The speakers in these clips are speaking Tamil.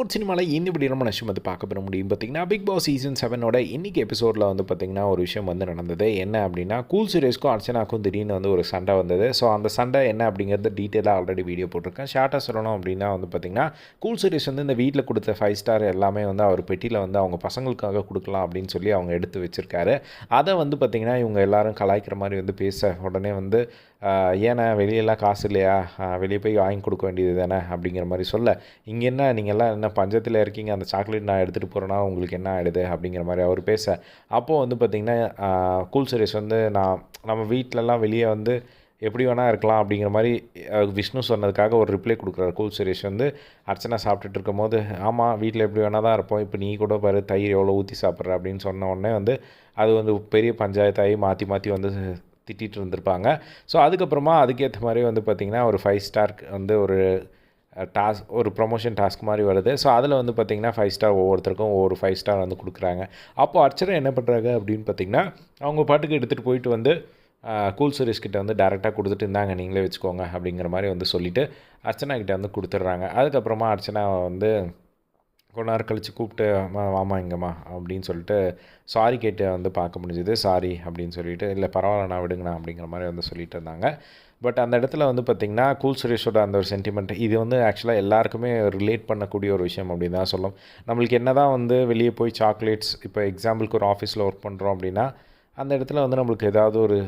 ஒரு சினிமாவில் இந்த இப்படி நம்ம நஷ்டம் வந்து பார்க்க பெற முடியும். பார்த்தீங்கன்னா பிக் பாஸ் சீசன் செவனோட இன்னைக்கு எபிசோடில் வந்து பார்த்திங்கன்னா ஒரு விஷயம் வந்து நடந்தது. என்ன அப்படின்னா கூல் சுரேஷ்க்கும் அர்ச்சனாக்கும் திடீர்னு வந்து ஒரு சண்டை வந்தது. ஸோ அந்த சண்டை என்ன அப்படிங்கிறது டீட்டெயிலாக ஆல்ரெடி வீடியோ போட்டிருக்கேன். ஷார்ட்டாக சொல்லணும் அப்படின்னா வந்து பார்த்திங்கன்னா கூல் சுரேஷ் வந்து இந்த வீட்டில் கொடுத்த ஃபைவ் ஸ்டார் எல்லாமே வந்து அவர் பெட்டியில் வந்து அவங்க பசங்களுக்காக கொடுக்கலாம் அப்படின்னு சொல்லி அவங்க எடுத்து வச்சுருக்காரு. அதை வந்து பார்த்திங்கன்னா இவங்க எல்லாரும் கலாய்க்கிற மாதிரி வந்து பேச உடனே வந்து ஏன்னா ஏண்ணே வெளியெல்லாம் காசு இல்லையா? வெளியே போய் வாங்கி கொடுக்க வேண்டியது தானே? அப்படிங்கிற மாதிரி சொல்ல இங்கே என்ன? நீங்கள்லாம் என்ன பஞ்சத்தில் இருக்கீங்க? அந்த சாக்லேட் நான் எடுத்துகிட்டு போகிறேன்னா உங்களுக்கு என்ன ஆகிடுது அப்படிங்கிற மாதிரி அவர் பேச. அப்போது வந்து பார்த்திங்கன்னா கூல் சுரேஷ் வந்து நான் நம்ம வீட்டிலலாம் வெளியே வந்து எப்படி வேணால் இருக்கலாம் அப்படிங்கிற மாதிரி விஷ்ணு சொன்னதுக்காக ஒரு ரிப்ளை கொடுக்குறாரு கூல் சுரேஷ் வந்து. அர்ச்சனா சாப்பிட்டுட்டு இருக்கும்போது ஆமாம் வீட்டில் எப்படி வேணால் தான் இருப்போம். இப்போ நீ கூட பாரு தயிர் எவ்வளோ ஊற்றி சாப்பிட்ற? அப்படின்னு சொன்ன உடனே வந்து அது வந்து பெரிய பஞ்சாயத்தாகி மாற்றி மாற்றி வந்து திட்டிகிட்டு இருந்திருப்பாங்க. ஸோ அதுக்கப்புறமா அதுக்கேற்ற மாதிரி வந்து பார்த்திங்கன்னா ஒரு ஃபைவ் ஸ்டார்க்கு வந்து ஒரு டாஸ்க் ஒரு ப்ரொமோஷன் டாஸ்க் மாதிரி வருது. ஸோ அதில் வந்து பார்த்திங்கன்னா ஃபைவ் ஸ்டார் ஒவ்வொருத்தருக்கும் ஒவ்வொரு ஃபைவ் ஸ்டார் வந்து கொடுக்குறாங்க. அப்போ அர்ச்சனை என்ன பண்ணுறாங்க அப்படின்னு பார்த்திங்கன்னா அவங்க பாட்டுக்கு எடுத்துகிட்டு போயிட்டு வந்து கூல் சுரேஷ் கிட்ட வந்து டேரெக்டாக கொடுத்துட்டு இருந்தாங்க. நீங்களே வச்சுக்கோங்க அப்படிங்கிற மாதிரி வந்து சொல்லிவிட்டு அர்ச்சனா கிட்டே வந்து கொடுத்துட்றாங்க. அதுக்கப்புறமா அர்ச்சனா வந்து கொஞ்ச நேரம் கழித்து கூப்பிட்டு வாமா இங்கம்மா அப்படின்னு சொல்லிட்டு சாரி கேட்டு வந்து பார்க்க முடிஞ்சுது. சாரி அப்படின்னு சொல்லிட்டு இல்லை பரவாயில்லண்ணா விடுங்கண்ணா அப்படிங்கிற மாதிரி வந்து சொல்லிட்டு இருந்தாங்க. பட் அந்த இடத்துல வந்து பார்த்திங்கன்னா கூல் சுரேஷோட அந்த ஒரு சென்டிமெண்ட் இது வந்து ஆக்சுவலாக எல்லாருக்குமே ரிலேட் பண்ணக்கூடிய ஒரு விஷயம் அப்படின்னு தான் சொல்லும். நம்மளுக்கு என்ன தான் வந்து வெளியே போய் சாக்லேட்ஸ் இப்போ எக்ஸாம்பிளுக்கு ஒரு ஆஃபீஸில் ஒர்க் பண்ணுறோம் அப்படின்னா அந்த இடத்துல வந்து நம்மளுக்கு ஏதாவது ஒரு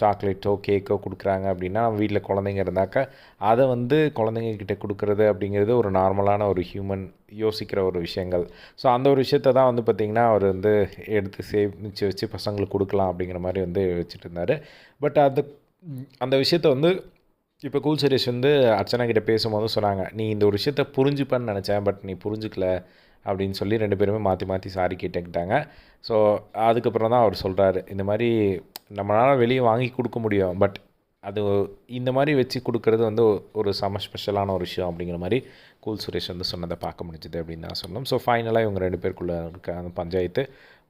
சாக்லேட்டோ கேக்கோ கொடுக்குறாங்க அப்படின்னா வீட்டில் குழந்தைங்க இருந்தாக்கா அதை வந்து குழந்தைங்கக்கிட்ட கொடுக்குறது அப்படிங்கிறது ஒரு நார்மலான ஒரு ஹியூமன் யோசிக்கிற ஒரு விஷயங்கள். ஸோ அந்த ஒரு விஷயத்தை தான் வந்து பார்த்திங்கன்னா அவர் வந்து எடுத்து சேமித்து வச்சு பசங்களுக்கு கொடுக்கலாம் அப்படிங்கிற மாதிரி வந்து வச்சுட்டு இருந்தார். பட் அது அந்த விஷயத்த வந்து இப்போ கூல் சுரேஷ் வந்து அர்ச்சனா கிட்ட பேசும்போது சொன்னாங்க நீ இந்த ஒரு விஷயத்த புரிஞ்சுப்பேன்னு நினச்சேன் பட் நீ புரிஞ்சுக்கல அப்படின்னு சொல்லி ரெண்டு பேருமே மாற்றி மாற்றி சாரி கேட்டுக்கிட்டாங்க. ஸோ அதுக்கப்புறம் தான் அவர் சொல்கிறாரு இந்த மாதிரி நம்மளால் வெளியே வாங்கி கொடுக்க முடியும். பட் அது இந்த மாதிரி வச்சு கொடுக்கறது வந்து ஒரு செம ஸ்பெஷலான ஒரு விஷயம் அப்படிங்கிற மாதிரி கூல் சுரேஷ் வந்து சொன்னதை பார்க்க முடிஞ்சுது அப்படின்னு தான் சொல்லணும். ஸோ ஃபைனலாக இவங்க ரெண்டு பேருக்குள்ளே இருக்க அந்த பஞ்சாயத்து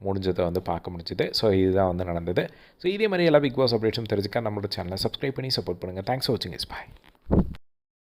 முடிஞ்சதை வந்து பார்க்க முடிஞ்சுது. ஸோ இதுதான் வந்து நடந்தது. ஸோ இதே மாதிரி எல்லா பிக் பாஸ் அப்டேட்ஸும் தெரிஞ்சுக்க நம்மளோட சேனலை சப்ஸ்கிரைப் பண்ணி சப்போர்ட் பண்ணுங்கள் தேங்க்ஸ் ஃபார் வாட்சிங் இஸ் பாய்